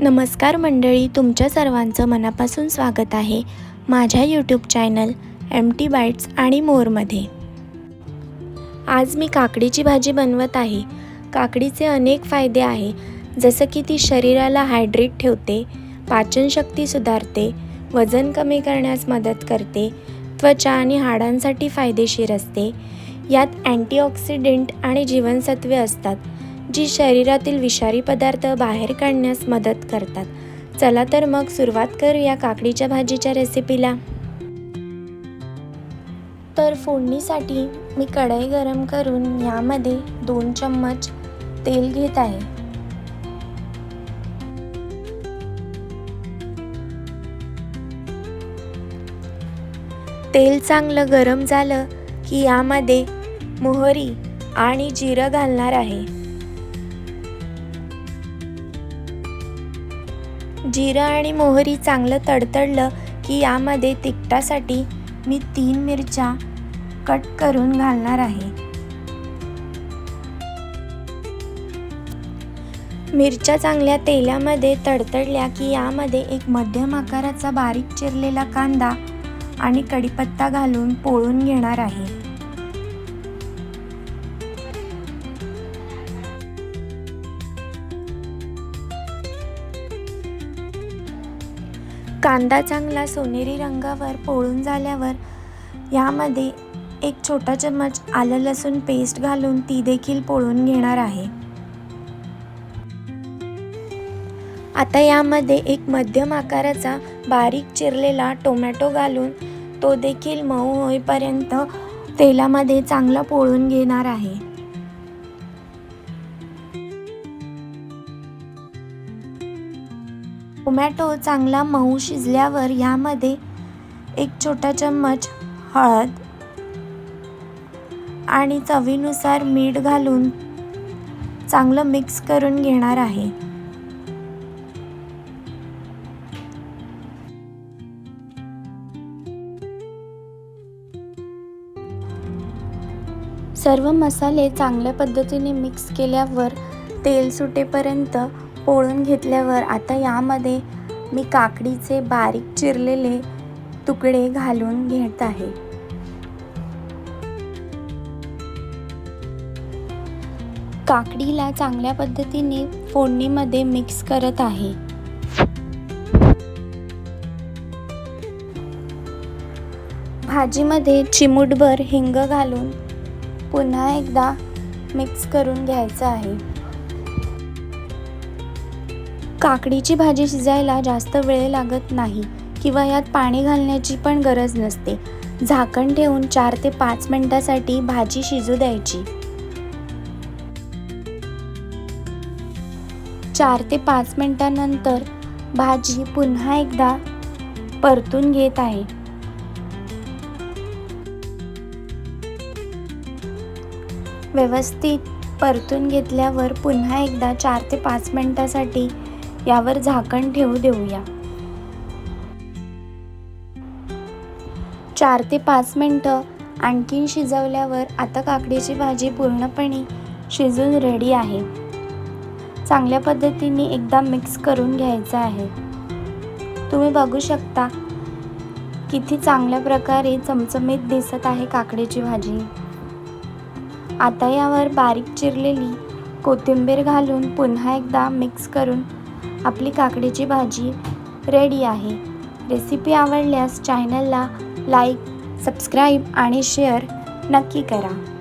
नमस्कार मंडळी तुमच्या सर्वांचं मनापासून स्वागत आहे माझ्या YouTube channel M T bites आणि मोरमध्ये. आज मी काकडीची भाजी बनवत आहे. काकडीचे अनेक फायदे आहे जसं की ती शरीराला हायड्रेट ठेवते पाचनशक्ती सुधारते वजन कमी करण्यास मदत करते त्वचा आणि हाडांसाठी फायदेशीर असते. यात अँटीऑक्सिडेंट आणि जीवनसत्वे असतात. जी शरीरातील विषारी पदार्थ बाहेर काढण्यास मदत करतात. चला तर मग सुरुवात करूया काकडीच्या भाजीच्या रेसिपीला तर फोडणीसाठी मी कढई गरम करून यामध्ये दोन चम्मच तेल घेत आहे. तेल चांगलं गरम झालं की यामध्ये मोहरी आणि जिरं घालणार आहे. जिरं आणि मोहरी चांगलं तडतडलं की यामध्ये तिखटासाठी मी तीन मिरच्या कट करून घालणार आहे. मिरच्या चांगल्या तेलामध्ये तडतडल्या की यामध्ये एक मध्यम आकाराचा बारीक चिरलेला कांदा आणि कढीपत्ता घालून पोळून घेणार आहे. कांदा चांगला सोनेरी रंगावर पोळून झाल्यावर यामध्ये एक छोटा चम्मच आलं लसूण पेस्ट घालून ती देखील पोळून घेणार आहे. आता यामध्ये एक मध्यम आकाराचा बारीक चिरलेला टोमॅटो घालून तो देखील मऊ होईपर्यंत तेलामध्ये चांगला पोळून घेणार आहे. टोमॅटो चांगला मऊ शिजल्यावर यामध्ये एक छोटा चम्मच हळद आणि चवीनुसार मीठ घालून चांगलं मिक्स करून घेणार आहे. सर्व मसाले चांगल्या पद्धतीने मिक्स केल्यावर तेल सुटेपर्यंत पोळून घेतल्यावर आता यामध्ये मी काकडीचे बारीक चिरलेले तुकडे घालून घेत आहे. काकडीला चांगल्या पद्धतीने फोडणीमध्ये मिक्स करत आहे. भाजीमध्ये चिमूटभर हिंग घालून पुन्हा एकदा मिक्स करून घ्यायचं आहे. काकडीची भाजी शिजायला जास्त वेळ लागत नाही किंवा यात पाणी घालण्याची पण गरज नसते. झाकण ठेवून चार ते पाच मिनिटासाठी भाजी शिजू द्यायची. चार ते पाच मिनिटानंतर भाजी पुन्हा एकदा परतून घेत आहे. व्यवस्थित परतून घेतल्यावर पुन्हा एकदा चार ते पाच मिनिटासाठी यावर झाकण ठेवू देऊया. चार ते पाच मिनटं आणखीन शिजवल्यावर आता काकडीची भाजी पूर्णपणे शिजून रेडी आहे. चांगल्या पद्धतीने एकदा मिक्स करून घ्यायचं आहे. तुम्ही बघू शकता किती चांगल्या प्रकारे चमचमीत दिसत आहे काकडीची भाजी. आता यावर बारीक चिरलेली कोथिंबीर घालून पुन्हा एकदा मिक्स करून आपली काकडीची भाजी रेडी आहे. रेसिपी आवडल्यास चॅनलला लाईक सबस्क्राईब आणि शेअर नक्की करा.